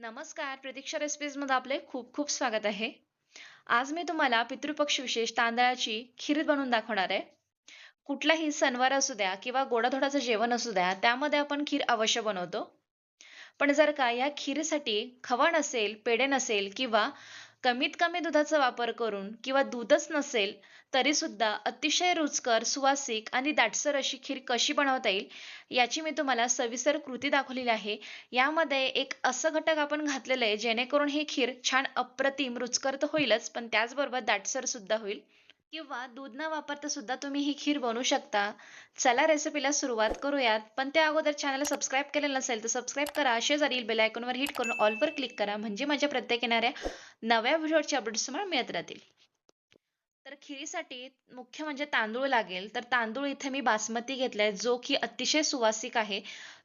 नमस्कार प्रतीक्षा रेसिपीजमध्ये आपले खूप खूप स्वागत आहे. आज मी तुम्हाला पितृपक्ष विशेष तांदळाची खीर बनवून दाखवणार आहे. कुठलाही सणवार असू द्या किंवा गोडाधोडाचं जेवण असू द्या त्यामध्ये आपण खीर अवश्य बनवतो. पण जर का या खीरसाठी खवा नसेल पेढे नसेल किंवा कमीत कमी दुधाचा वापर करून किंवा दूधच नसेल तरी सुद्धा अतिशय रुचकर सुवासिक आणि दाटसर अशी खीर कशी बनवता येईल याची मी तुम्हाला सविस्तर कृती दाखवलेली आहे. यामध्ये एक असं घटक आपण घातलेलं आहे जेणेकरून ही खीर छान अप्रतिम रुचकर तर होईलच पण त्याचबरोबर दाटसर सुद्धा होईल. किंवा दूध न वापरता सुद्धा तुम्ही ही खीर बनवू शकता. चला रेसिपीला सुरुवात करूयात. पण त्या अगोदर चॅनल सबस्क्राईब केलेलं नसेल तर सबस्क्राईब करा. शेजारील बेल आयकॉनवर हिट करून ऑलवर क्लिक करा. म्हणजे माझ्या प्रत्येक येणाऱ्या नव्या व्हिडिओचे अपडेट्स तुम्हाला मिळत राहतील. तर खिरीसाठी मुख्य म्हणजे तांदूळ लागेल. तर तांदूळ इथे मी बासमती घेतलाय जो की अतिशय सुवासिक आहे.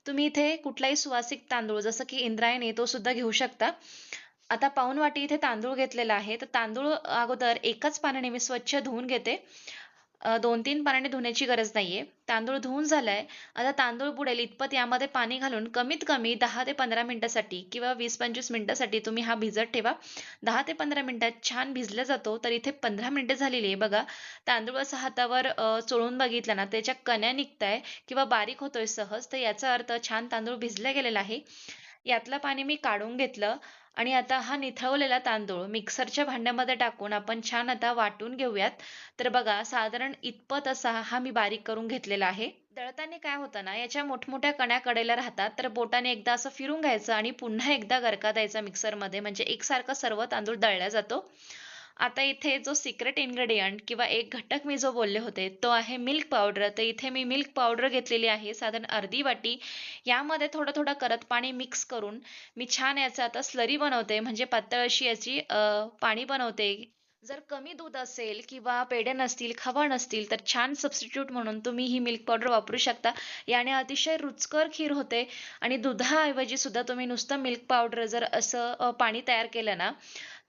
तुम्ही इथे कुठलाही सुवासिक तांदूळ जसं की इंद्रायणी तो सुद्धा घेऊ शकता. आता पाऊण वाटी इथे तांदूळ घेतलेला आहे. तर तांदूळ अगोदर एकाच पाण्याने मी स्वच्छ धुवून घेते. दोन तीन पाण्याने धुण्याची गरज नाहीये. तांदूळ धुवून झालाय. आता तांदूळ बुडेल इतपत यामध्ये पाणी घालून कमीत कमी दहा ते पंधरा मिनिटासाठी किंवा वीस पंचवीस मिनिटासाठी तुम्ही हा भिजत ठेवा. दहा ते पंधरा मिनिटात छान भिजला जातो. तर इथे पंधरा मिनिटं झालेली आहे. बघा तांदूळ असं हातावर चोळून बघितलं ना त्याच्या कण्या निघताय किंवा बारीक होतोय सहज तर याचा अर्थ छान तांदूळ भिजला गेलेला आहे. यातलं पाणी मी काढून घेतलं. आणि आता हा निथळवलेला तांदूळ मिक्सरच्या भांड्यामध्ये टाकून आपण छान आता वाटून घेऊयात. तर बघा साधारण इतपत असा हा मी बारीक करून घेतलेला आहे. दळताना काय होतं ना याच्या मोठमोठ्या कण्या कडेला राहतात. तर बोटाने एकदा असं फिरून घ्यायचं आणि पुन्हा एकदा गरका द्यायचा मिक्सरमध्ये. म्हणजे एकसारखं सर्व तांदूळ दळला जातो. आता इथे जो सिक्रेट इन्ग्रेडियंट किंवा एक घटक मी जो बोलले होते तो आहे मिल्क पावडर तर इथे मी मिल्क पावडर घेतलेली आहे साधारण अर्धी वाटी. यामध्ये थोडं थोडं करत पाणी मिक्स करून मी छान याचं आता स्लरी बनवते. म्हणजे पातळ अशी याची पाणी बनवते. जर कमी दूध असेल किंवा पेढे नसतील खवा नसतील तर छान सबस्टिट्यूट म्हणून तुम्ही ही मिल्क पावडर वापरू शकता. याने अतिशय रुचकर खीर होते आणि दुधाऐवजी सुद्धा तुम्ही नुसतं मिल्क पावडर जर असं पाणी तयार केलं ना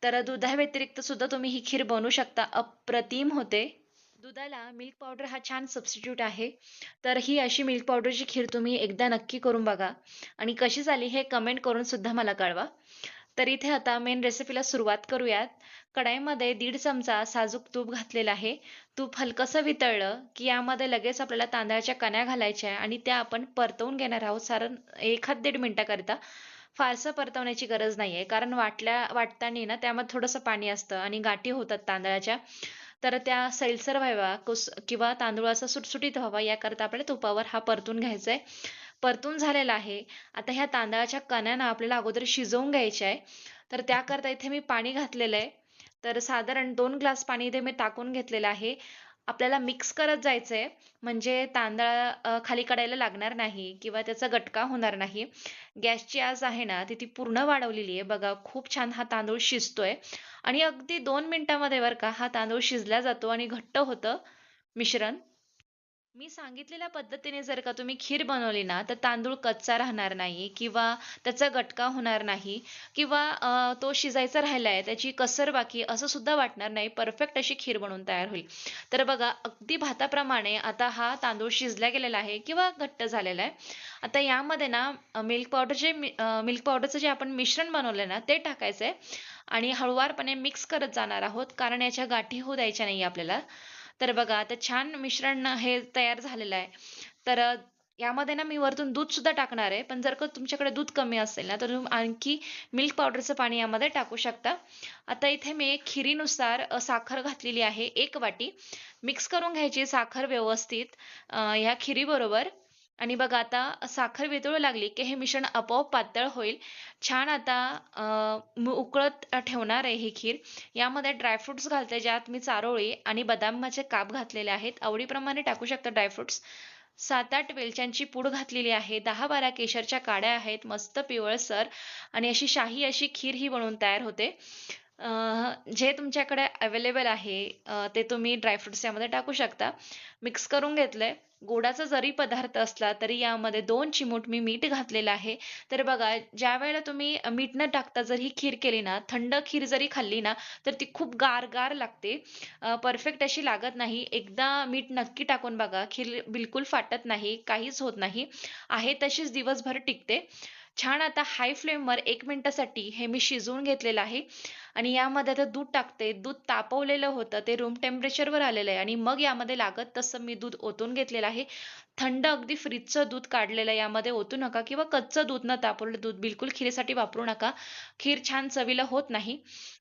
तर दुधाव्यतिरिक्त सुद्धा तुम्ही ही खीर बनवू शकता. अप्रतिम होते. दुधाला मिल्क पावडर हा छान सबस्टिट्यूट आहे. तर ही अशी मिल्क पावडरची खीर तुम्ही एकदा नक्की करून बघा. आणि कशी झाली हे कमेंट करून सुद्धा मला कळवा. तर इथे आता मेन रेसिपीला सुरुवात करूयात. कढाईमध्ये दीड चमचा साजूक तूप घातलेला आहे. तूप हलकंसं वितळलं की यामध्ये लगेच आपल्याला तांदळाच्या कण्या घालायच्या आणि त्या आपण परतवून घेणार आहोत. साधारण एखाद दीड मिनटाकरिता. फारसं परतवण्याची गरज नाहीये. कारण वाटल्या वाटताना ना त्यामध्ये थोडंसं पाणी असतं आणि गाठी होतात तांदळाच्या. तर त्या सैलसर व्हावा कुस किंवा तांदूळ असा सुटसुटीत व्हावा याकरता आपल्याला तुपावर हा परतून घ्यायचा आहे परतून झालेला आहे. आता ह्या तांदळाच्या कण्यांना आपल्याला अगोदर शिजवून घ्यायच्या. आहे तर त्याकरता इथे मी पाणी घातलेलं आहे तर साधारण दोन ग्लास पाणी इथे मी टाकून घेतलेलं आहे. आपल्याला मिक्स करत जायचं आहे म्हणजे तांदळा खाली काढायला लागणार नाही किंवा त्याचा गटका होणार नाही. गॅसची आज आहे ना ती ती पूर्ण वाढवलेली आहे. बघा खूप छान हा तांदूळ शिजतोय. आणि अगदी दोन मिनटामध्ये बरं का हा तांदूळ शिजला जातो आणि घट्ट होतं मिश्रण. मी सांगितलेल्या पद्धतीने जर का तुम्ही खीर बनवली ना तर तांदूळ कच्चा राहणार नाही किंवा त्याचा गटका होणार नाही किंवा तो शिजायचा राहिला आहे त्याची कसर बाकी असं सुद्धा वाटणार नाही. परफेक्ट अशी खीर बनवून तयार होईल. तर बघा अगदी भाताप्रमाणे आता हा तांदूळ शिजला गेलेला आहे किंवा घट्ट झालेला आहे. आता यामध्ये ना मिल्क पावडरचे मिल्क पावडरचं जे आपण मिश्रण बनवलं ना ते टाकायचं आहे आणि हळुवारपणे मिक्स करत जाणार आहोत कारण याच्या गाठी होऊ द्यायच्या नाही आपल्याला. तर बघा आता छान मिश्रण हे तयार झालेलं आहे. तर यामध्ये ना मी वरतून दूध सुद्धा टाकणार आहे. पण जर का तुमच्याकडे दूध कमी असेल ना तर तुम्ही आणखी मिल्क पावडरचं पाणी यामध्ये टाकू शकता. आता इथे मी खिरीनुसार साखर घातलेली आहे एक वाटी. मिक्स करून घ्यायची साखर व्यवस्थित ह्या खिरीबरोबर. आणि बघा आता साखर वितळू लागली की हे मिश्रण आपोआप पातळ होईल. छान आता उकळत ठेवणार आहे ही खीर. यामध्ये ड्रायफ्रुट्स घालते ज्यात मी चारोळी आणि बदामाचे काप घातलेले आहेत. आवडीप्रमाणे टाकू शकता ड्रायफ्रुट्स सात आठ वेलच्यांची पूड घातलेली आहे. दहा बारा केशरच्या काड्या आहेत. मस्त पिवळसर आणि अशी शाही अशी खीर ही बनवून तयार होते. जे तुमच्याकडे अवेलेबल आहे ते तुम्ही ड्रायफ्रुट्स यामध्ये टाकू शकता. मिक्स करून घेतलंय. गोडाचा जरी पदार्थ असला तरी यामध्ये दोन चिमूट मी मीठ घातलेलं आहे. तर बघा ज्या वेळेला तुम्ही मीठ न टाकता जर ही खीर केली ना थंड खीर जरी खाल्ली ना तर ती खूप गार गार लागते परफेक्ट अशी लागत नाही. एकदा मीठ नक्की टाकून बघा खीर बिलकुल फाटत नाही काहीच होत नाही. आहे तशीच दिवसभर टिकते. छान आता हाय फ्लेमवर एक मिनटासाठी हे मी शिजवून घेतलेलं आहे. आणि यामध्ये आता दूध टाकते. दूध तापवलेलं होतं. ते रूम टेम्परेचरवर आलेलं आहे. आणि मग यामध्ये लागत तसं मी दूध ओतून घेतलेलं आहे. थंड अगदी फ्रीजचं दूध काढलेलं यामध्ये ओतू नका किंवा कच्चं दूध न तापवलेलं दूध बिलकुल खीरीसाठी वापरू नका. खीर छान चवीला होत नाही.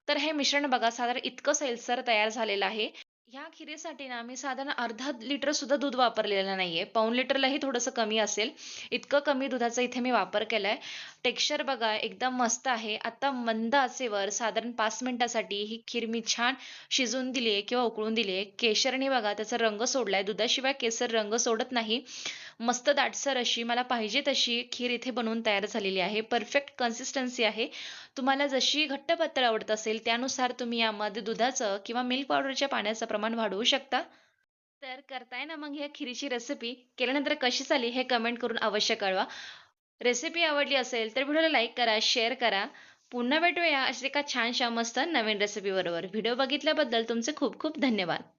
तर हे मिश्रण बघा. साधारण इतकं सैलसर तयार झालेलं आहे. ह्या खिरेसाठी ना मी साधारण अर्धा लिटर सुद्धा दूध वापरलेलं नाहीये. पाऊण लिटरलाही थोडंसं कमी असेल. इतकं कमी दुधाचा इथे मी वापर केलाय. टेक्स्चर बघा एकदम मस्त आहे. आता मंद आचेवर साधारण पाच मिनिटासाठी ही खीर मी छान शिजवून दिली आहे किंवा उकळून दिली आहे केशरने बघा त्याचा रंग सोडलाय. दुधाशिवाय केसर रंग सोडत नाही. मस्त दाटसर अशी मला पाहिजे तशी खीर इथे बनवून तयार झालेली आहे. परफेक्ट कन्सिस्टन्सी आहे. तुम्हाला जशी घट्ट पातळ आवडत असेल त्यानुसार तुम्ही यामध्ये दुधाचं किंवा मिल्क पावडरच्या पाण्याचं प्रमाण वाढवू शकता. तर करताय ना मग ह्या खिरीची रेसिपी केल्यानंतर कशी झाली हे कमेंट करून अवश्य कळवा. रेसिपी आवडली असेल तर व्हिडिओला लाईक करा शेअर करा. पुन्हा भेटूया अशा एका छानशा मस्त नवीन रेसिपीबरोबर व्हिडिओ बघितल्याबद्दल तुमचे खूप खूप धन्यवाद.